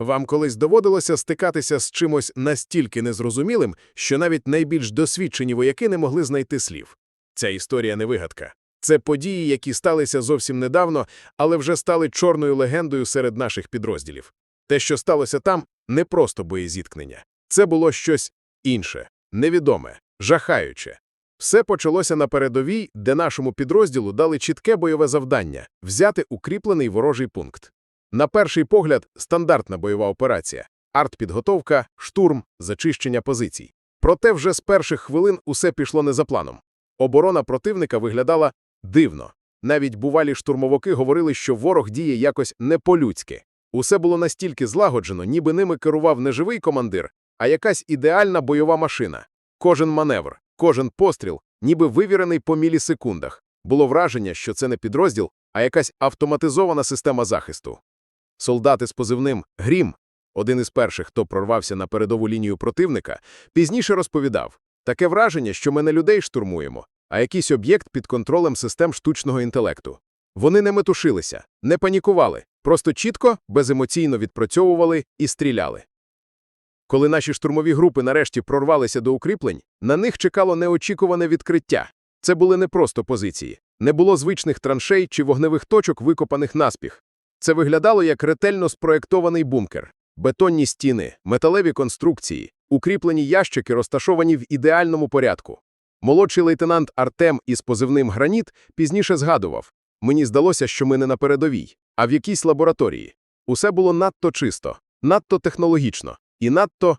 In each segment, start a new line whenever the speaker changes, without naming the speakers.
Вам колись доводилося стикатися з чимось настільки незрозумілим, що навіть найбільш досвідчені вояки не могли знайти слів. Ця історія не вигадка. Це події, які сталися зовсім недавно, але вже стали чорною легендою серед наших підрозділів. Те, що сталося там, не просто боєзіткнення. Це було щось інше, невідоме, жахаюче. Все почалося на передовій, де нашому підрозділу дали чітке бойове завдання – взяти укріплений ворожий пункт. На перший погляд, стандартна бойова операція – артпідготовка, штурм, зачищення позицій. Проте вже з перших хвилин усе пішло не за планом. Оборона противника виглядала дивно. Навіть бувалі штурмовики говорили, що ворог діє якось не по-людськи. Усе було настільки злагоджено, ніби ними керував не живий командир, а якась ідеальна бойова машина. Кожен маневр, кожен постріл, ніби вивірений по мілісекундах. Було враження, що це не підрозділ, а якась автоматизована система захисту. Солдати з позивним «Грім», один із перших, хто прорвався на передову лінію противника, пізніше розповідав, таке враження, що ми не людей штурмуємо, а якийсь об'єкт під контролем систем штучного інтелекту. Вони не метушилися, не панікували, просто чітко, беземоційно відпрацьовували і стріляли. Коли наші штурмові групи нарешті прорвалися до укріплень, на них чекало неочікуване відкриття. Це були не просто позиції, не було звичних траншей чи вогневих точок, викопаних наспіх. Це виглядало як ретельно спроєктований бункер. Бетонні стіни, металеві конструкції, укріплені ящики розташовані в ідеальному порядку. Молодший лейтенант Артем із позивним «Граніт» пізніше згадував, мені здалося, що ми не на передовій, а в якійсь лабораторії. Усе було надто чисто, надто технологічно і надто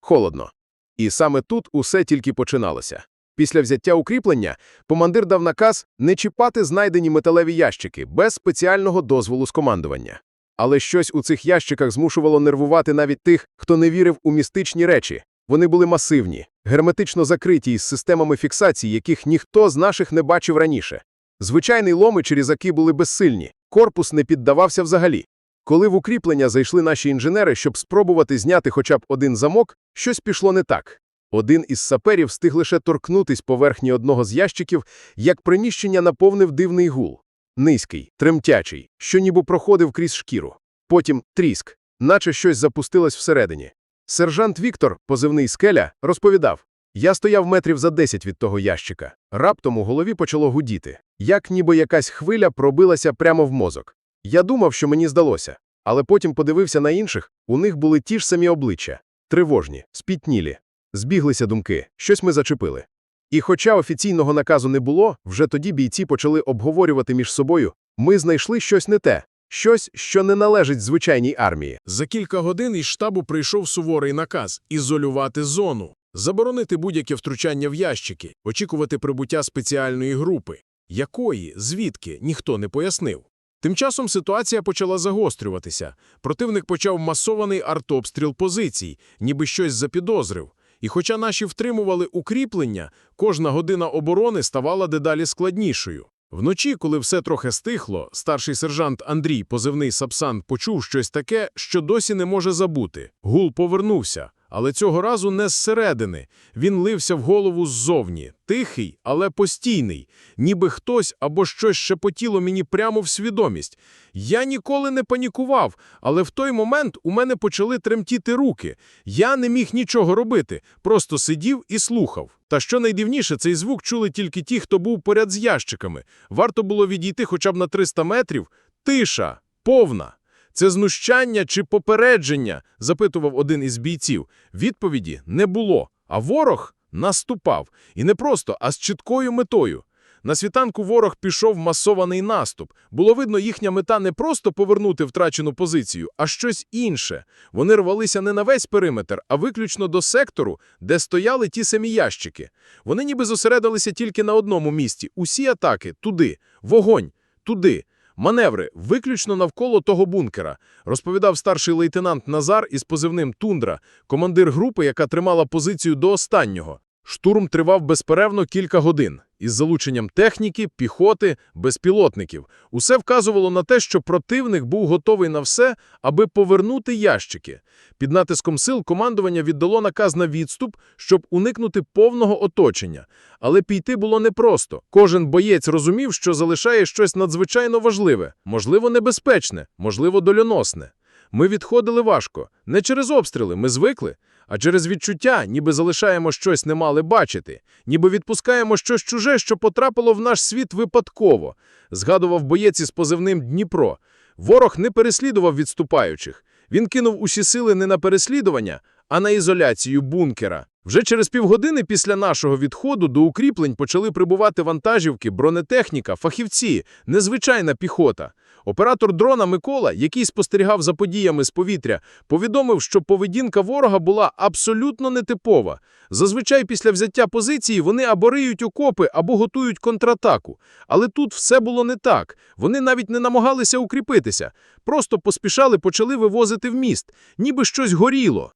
холодно. І саме тут усе тільки починалося. Після взяття укріплення командир дав наказ не чіпати знайдені металеві ящики без спеціального дозволу з командування. Але щось у цих ящиках змушувало нервувати навіть тих, хто не вірив у містичні речі. Вони були масивні, герметично закриті із системами фіксації, яких ніхто з наших не бачив раніше. Звичайний ломи чи різаки були безсильні, корпус не піддавався взагалі. Коли в укріплення зайшли наші інженери, щоб спробувати зняти хоча б один замок, щось пішло не так. Один із саперів встиг лише торкнутись поверхні одного з ящиків, як приміщення наповнив дивний гул. Низький, тремтячий, що ніби проходив крізь шкіру. Потім тріск, наче щось запустилось всередині. Сержант Віктор, позивний скеля, розповідав. Я стояв метрів за десять від того ящика. Раптом у голові почало гудіти, як ніби якась хвиля пробилася прямо в мозок. Я думав, що мені здалося, але потім подивився на інших, у них були ті ж самі обличчя. Тривожні, спітнілі. Збіглися думки, щось ми зачепили. І хоча офіційного наказу не було, вже тоді бійці почали обговорювати між собою, ми знайшли щось не те, щось, що не належить звичайній армії.
За кілька годин із штабу прийшов суворий наказ ізолювати зону, заборонити будь-яке втручання в ящики, очікувати прибуття спеціальної групи. Якої, звідки, ніхто не пояснив. Тим часом ситуація почала загострюватися. Противник почав масований артобстріл позицій, ніби щось запідозрив. І хоча наші втримували укріплення, кожна година оборони ставала дедалі складнішою. Вночі, коли все трохи стихло, старший сержант Андрій, позивний Сапсан, почув щось таке, що досі не може забути. Гул повернувся, але цього разу не зсередини. Він лився в голову ззовні, тихий, але постійний, ніби хтось або щось шепотіло мені прямо в свідомість. Я ніколи не панікував, але в той момент у мене почали тремтіти руки. Я не міг нічого робити, просто сидів і слухав. Та що найдивніше, цей звук чули тільки ті, хто був поряд з ящиками. Варто було відійти хоча б на 300 метрів. Тиша, повна. Це знущання чи попередження? запитував один із бійців. Відповіді не було, а ворог наступав. І не просто, а з чіткою метою. На світанку ворог пішов масований наступ. Було видно, їхня мета не просто повернути втрачену позицію, а щось інше. Вони рвалися не на весь периметр, а виключно до сектору, де стояли ті самі ящики. Вони ніби зосередилися тільки на одному місці. Усі атаки туди, вогонь, туди. Маневри виключно навколо того бункера, розповідав старший лейтенант Назар із позивним Тундра, командир групи, яка тримала позицію до останнього. Штурм тривав безперервно кілька годин із залученням техніки, піхоти, безпілотників. Усе вказувало на те, що противник був готовий на все, аби повернути ящики. Під натиском сил командування віддало наказ на відступ, щоб уникнути повного оточення. Але пійти було непросто. Кожен боєць розумів, що залишає щось надзвичайно важливе, можливо, небезпечне, можливо, долюносне. Ми відходили важко. Не через обстріли, ми звикли, а через відчуття, ніби залишаємо щось не мали бачити, ніби відпускаємо щось чуже, що потрапило в наш світ випадково, згадував боєць із позивним Дніпро. Ворог не переслідував відступаючих. Він кинув усі сили не на переслідування, а на ізоляцію бункера. Вже через півгодини після нашого відходу до укріплень почали прибувати вантажівки, бронетехніка, фахівці, незвичайна піхота. Оператор дрона Микола, який спостерігав за подіями з повітря, повідомив, що поведінка ворога була абсолютно нетипова. Зазвичай після взяття позиції вони або риють окопи, або готують контратаку. Але тут все було не так. Вони навіть не намагалися укріпитися. Просто поспішали почали вивозити в міст, ніби щось горіло.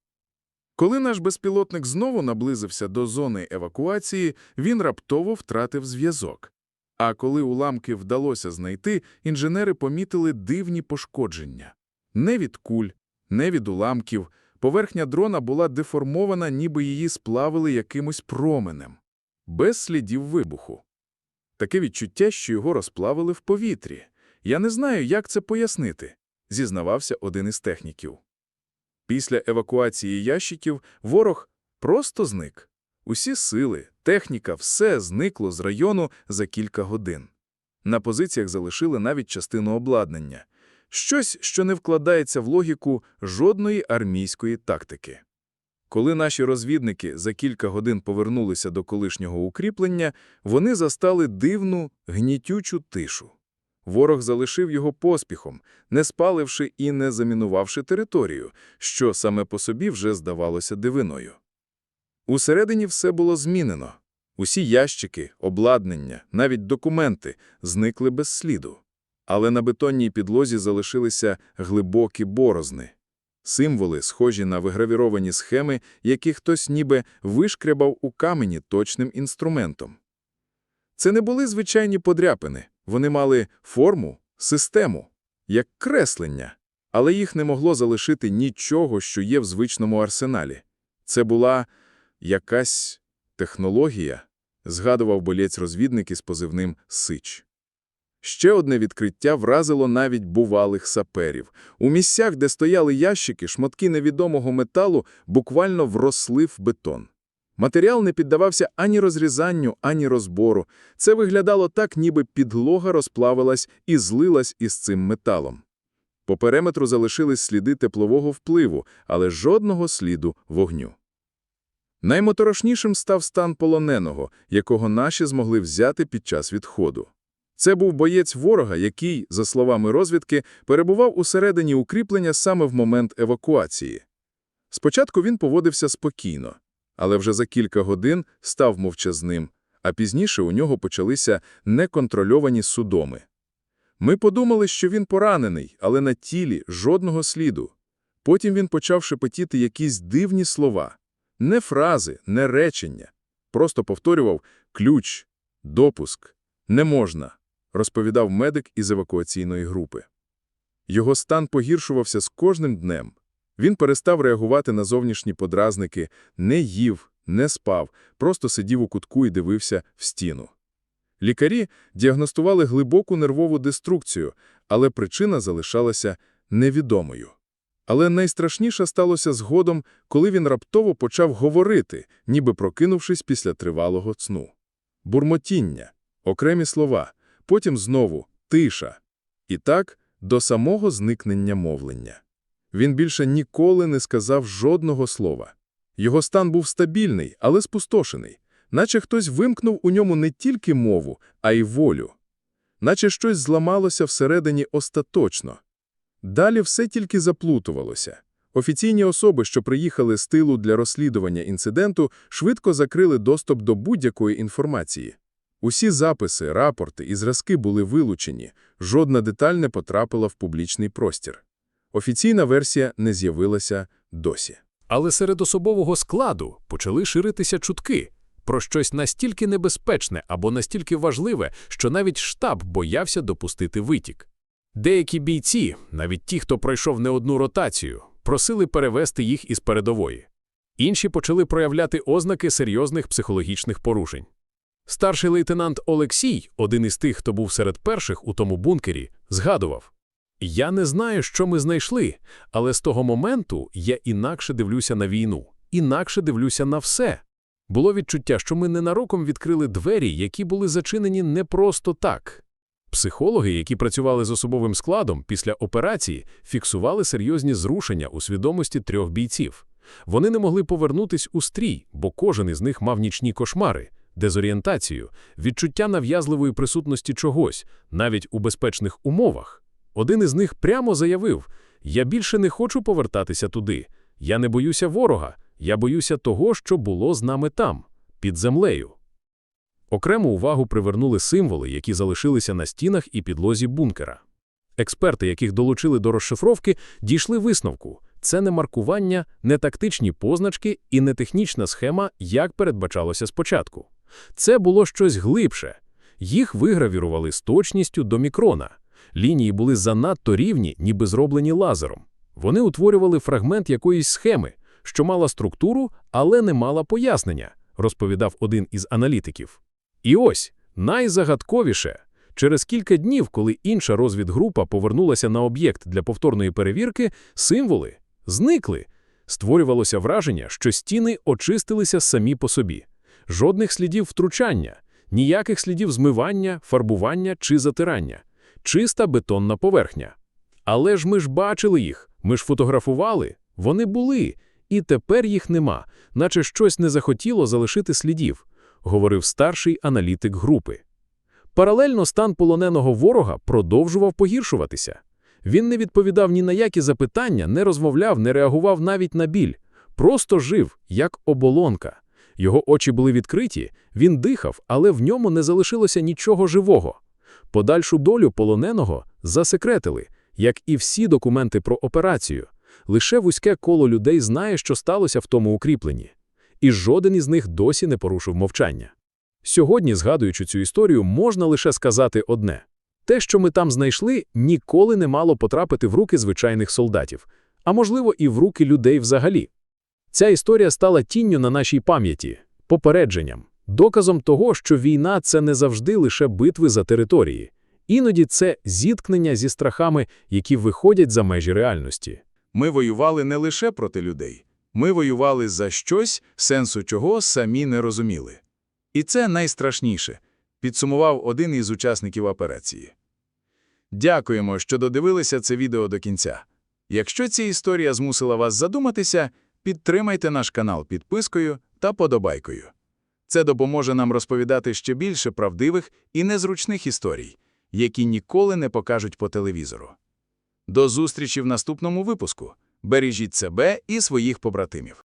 Коли наш безпілотник знову наблизився до зони евакуації, він раптово втратив зв'язок. А коли уламки вдалося знайти, інженери помітили дивні пошкодження. Не від куль, не від уламків. Поверхня дрона була деформована, ніби її сплавили якимось променем. Без слідів вибуху. Таке відчуття, що його розплавили в повітрі. Я не знаю, як це пояснити, зізнавався один із техніків. Після евакуації ящиків ворог просто зник. Усі сили, техніка, все зникло з району за кілька годин. На позиціях залишили навіть частину обладнання. Щось, що не вкладається в логіку жодної армійської тактики. Коли наші розвідники за кілька годин повернулися до колишнього укріплення, вони застали дивну, гнітючу тишу. Ворог залишив його поспіхом, не спаливши і не замінувавши територію, що саме по собі вже здавалося дивиною. Усередині все було змінено. Усі ящики, обладнання, навіть документи зникли без сліду. Але на бетонній підлозі залишилися глибокі борозни. Символи, схожі на вигравіровані схеми, які хтось ніби вишкрябав у камені точним інструментом. Це не були звичайні подряпини, вони мали форму, систему, як креслення, але їх не могло залишити нічого, що є в звичному арсеналі. Це була якась технологія, згадував болєць-розвідник із позивним «Сич». Ще одне відкриття вразило навіть бувалих саперів. У місцях, де стояли ящики, шматки невідомого металу буквально вросли в бетон. Матеріал не піддавався ані розрізанню, ані розбору. Це виглядало так, ніби підлога розплавилась і злилась із цим металом. По периметру залишились сліди теплового впливу, але жодного сліду вогню. Наймоторошнішим став стан полоненого, якого наші змогли взяти під час відходу. Це був боєць ворога, який, за словами розвідки, перебував усередині укріплення саме в момент евакуації. Спочатку він поводився спокійно, але вже за кілька годин став мовчазним, а пізніше у нього почалися неконтрольовані судоми. Ми подумали, що він поранений, але на тілі жодного сліду. Потім він почав шепотіти якісь дивні слова. Не фрази, не речення. Просто повторював «ключ», «допуск», «не можна», розповідав медик із евакуаційної групи. Його стан погіршувався з кожним днем. Він перестав реагувати на зовнішні подразники, не їв, не спав, просто сидів у кутку і дивився в стіну. Лікарі діагностували глибоку нервову деструкцію, але причина залишалася невідомою. Але найстрашніше сталося згодом, коли він раптово почав говорити, ніби прокинувшись після тривалого сну. Бурмотіння, окремі слова, потім знову тиша. І так до самого зникнення мовлення. Він більше ніколи не сказав жодного слова. Його стан був стабільний, але спустошений, наче хтось вимкнув у ньому не тільки мову, а й волю. Наче щось зламалося всередині остаточно. Далі все тільки заплутувалося. Офіційні особи, що приїхали з тилу для розслідування інциденту, швидко закрили доступ до будь-якої інформації. Усі записи, рапорти і зразки були вилучені, жодна деталь не потрапила в публічний простір. Офіційна версія не з'явилася досі.
Але серед особового складу почали ширитися чутки про щось настільки небезпечне або настільки важливе, що навіть штаб боявся допустити витік. Деякі бійці, навіть ті, хто пройшов не одну ротацію, просили перевести їх із передової. Інші почали проявляти ознаки серйозних психологічних порушень. Старший лейтенант Олексій, один із тих, хто був серед перших у тому бункері, згадував: Я не знаю, що ми знайшли, але з того моменту я інакше дивлюся на війну, інакше дивлюся на все. Було відчуття, що ми ненароком відкрили двері, які були зачинені не просто так. Психологи, які працювали з особовим складом після операції, фіксували серйозні зрушення у свідомості трьох бійців. Вони не могли повернутись у стрій, бо кожен із них мав нічні кошмари, дезорієнтацію, відчуття нав'язливої присутності чогось, навіть у безпечних умовах. Один із них прямо заявив: Я більше не хочу повертатися туди. Я не боюся ворога, я боюся того, що було з нами там, під землею. Окрему увагу привернули символи, які залишилися на стінах і підлозі бункера. Експерти, яких долучили до розшифровки, дійшли висновку. Це не маркування, не тактичні позначки і не технічна схема, як передбачалося спочатку. Це було щось глибше. Їх вигравірували з точністю до мікрона. Лінії були занадто рівні, ніби зроблені лазером. Вони утворювали фрагмент якоїсь схеми, що мала структуру, але не мала пояснення, розповідав один із аналітиків. І ось найзагадковіше. Через кілька днів, коли інша розвідгрупа повернулася на об'єкт для повторної перевірки, символи зникли. Створювалося враження, що стіни очистилися самі по собі. Жодних слідів втручання, ніяких слідів змивання, фарбування чи затирання. Чиста бетонна поверхня. Але ж ми ж бачили їх, ми ж фотографували, вони були, і тепер їх нема, наче щось не захотіло залишити слідів, говорив старший аналітик групи. Паралельно стан полоненого ворога продовжував погіршуватися. Він не відповідав ні на які запитання, не розмовляв, не реагував навіть на біль. Просто жив, як оболонка. Його очі були відкриті, він дихав, але в ньому не залишилося нічого живого. Подальшу долю полоненого засекретили, як і всі документи про операцію. Лише вузьке коло людей знає, що сталося в тому укріпленні. І жоден із них досі не порушив мовчання. Сьогодні, згадуючи цю історію, можна лише сказати одне. Те, що ми там знайшли, ніколи не мало потрапити в руки звичайних солдатів, а можливо і в руки людей взагалі. Ця історія стала тінню на нашій пам'яті, попередженням, доказом того, що війна – це не завжди лише битви за території. Іноді це зіткнення зі страхами, які виходять за межі реальності.
Ми воювали не лише проти людей. Ми воювали за щось, сенсу чого самі не розуміли. І це найстрашніше, підсумував один із учасників операції. Дякуємо, що додивилися це відео до кінця. Якщо ця історія змусила вас задуматися, підтримайте наш канал підпискою та подобайкою. Це допоможе нам розповідати ще більше правдивих і незручних історій, які ніколи не покажуть по телевізору. До зустрічі в наступному випуску. Бережіть себе і своїх побратимів.